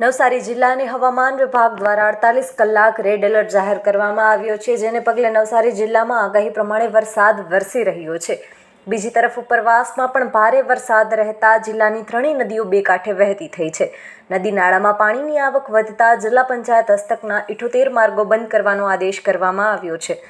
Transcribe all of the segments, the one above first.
નવસારી જિલ્લાની હવામાન વિભાગ દ્વારા અડતાલીસ કલાક રેડ એલર્ટ જાહેર કરવામાં આવ્યો છે, જેને પગલે નવસારી જિલ્લામાં આગાહી પ્રમાણે વરસાદ વરસી રહ્યો છે. બીજી તરફ ઉપરવાસમાં પણ ભારે વરસાદ રહેતા જિલ્લાની ત્રણેય નદીઓ બે કાંઠે વહેતી થઈ છે. નદી નાળામાં પાણીની આવક વધતા જિલ્લા પંચાયત હસ્તકના ઇઠોતેર માર્ગો બંધ કરવાનો આદેશ કરવામાં આવ્યો છે.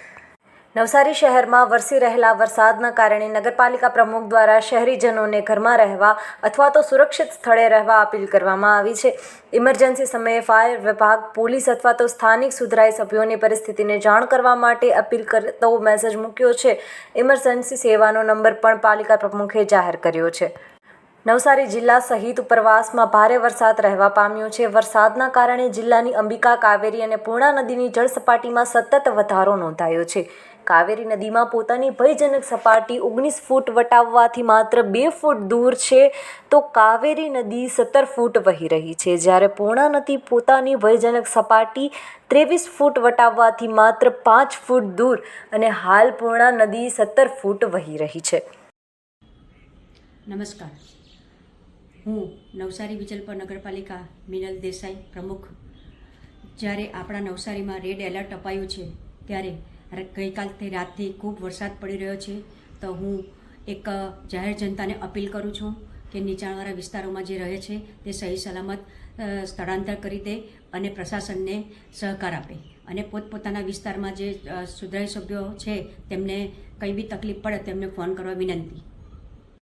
નવસારી શહેરમાં વરસી રહેલા વરસાદના કારણે નગરપાલિકા પ્રમુખ દ્વારા શહેરીજનોને ઘરમાં રહેવા અથવા તો સુરક્ષિત સ્થળે રહેવા અપીલ કરવામાં આવી છે. ઇમરજન્સી સમયે ફાયર વિભાગ, પોલીસ અથવા તો સ્થાનિક સુધરાઈ સભ્યોની પરિસ્થિતિને જાણ કરવા માટે અપીલ કરતો મેસેજ મૂક્યો છે. ઇમરજન્સી સેવાનો નંબર પણ પાલિકા પ્રમુખે જાહેર કર્યો છે. નવસારી જિલ્લા સહિત ઉપરવાસમાં ભારે વરસાદ રહેવા પામ્યો છે. વરસાદના કારણે જિલ્લાની અંબિકા કાવેરી અને પૂર્ણા નદીની જળસપાટીમાં સતત વધારો નોંધાયો છે. કાવેરી નદીમાં પોતાની ભયજનક સપાટી ઓગણીસ ફૂટ વટાવવાથી માત્ર બે ફૂટ દૂર છે. તો કાવેરી નદી સત્તર ફૂટ વહી રહી છે. જ્યારે પૂર્ણા નદી પોતાની ભયજનક સપાટી ત્રેવીસ ફૂટ વટાવવાથી માત્ર પાંચ ફૂટ દૂર અને હાલ પૂર્ણા નદી સત્તર ફૂટ વહી રહી છે. નમસ્કાર. હું નવસારી વિજલપર નગરપાલિકા મિનલ દેસાઈ પ્રમુખ. જ્યારે આપણા નવસારીમાં રેડ એલર્ટ અપાયું છે, ત્યારે ગઈકાલથી રાતથી ખૂબ વરસાદ પડી રહ્યો છે, તો હું એક જાહેર જનતાને અપીલ કરું છું કે નીચાણવાળા વિસ્તારોમાં જે રહે છે તે સહી સલામત સ્થળાંતર કરી દે અને પ્રશાસનને સહકાર આપે. અને પોતપોતાના વિસ્તારમાં જે સુધારી સભ્યો છે તેમને કંઈ બી તકલીફ પડે તેમને ફોન કરવા વિનંતી.